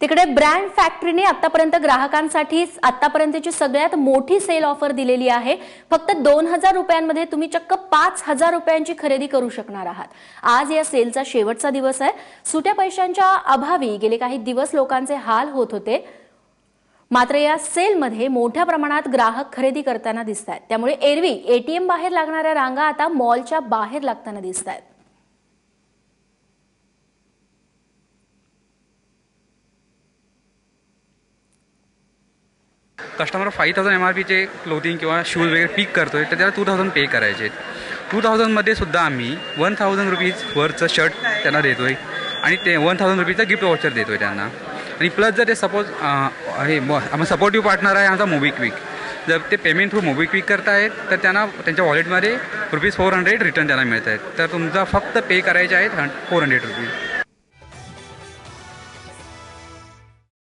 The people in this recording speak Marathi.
तिकडे ब्रँड फॅक्टरीने आतापर्यंत ग्राहकांसाठी आतापर्यंतची सगळ्यात मोठी सेल ऑफर दिलेली आहे. फक्त दोन हजार रुपयांमध्ये तुम्ही चक्क पाच हजार रुपयांची खरेदी करू शकणार आहात. आज या सेलचा शेवटचा दिवस आहे. सुट्या पैशांच्या अभावी गेले काही दिवस लोकांचे हाल होत होते. मात्र या सेलमध्ये मोठ्या प्रमाणात ग्राहक खरेदी करताना दिसत आहेत त्यामुळे एरवी एटीएम बाहेर लागणाऱ्या रांगा आता मॉलच्या बाहेर लागताना दिसत आहेत customer five thousand M R पीचे क्लोथिंग किंवा शूज वगैरे पिक करतोय तर त्याला टू थाउजंड पे करायचे. टू थाउजंडमध्ये सुद्धा आम्ही वन थाउजंड रुपीज वरचं शर्ट त्यांना देतोय आणि ते वन थाउजंड रुपीजचं गिफ्ट वॉचर देतोय त्यांना. आणि प्लस जर ते सपोज हे आम्हाला सपोर्टिव्ह पार्टनर आहे आमचा मोबिक्विक जर ते पेमेंट थ्रू मोबिक्विक करतायत तर त्यांना त्यांच्या वॉलेटमध्ये रुपीज फोर हंड्रेड रिटर्न त्यांना मिळत आहेत तर तुमचा फक्त पे करायचे आहेत फोर हंड्रेड रुपीज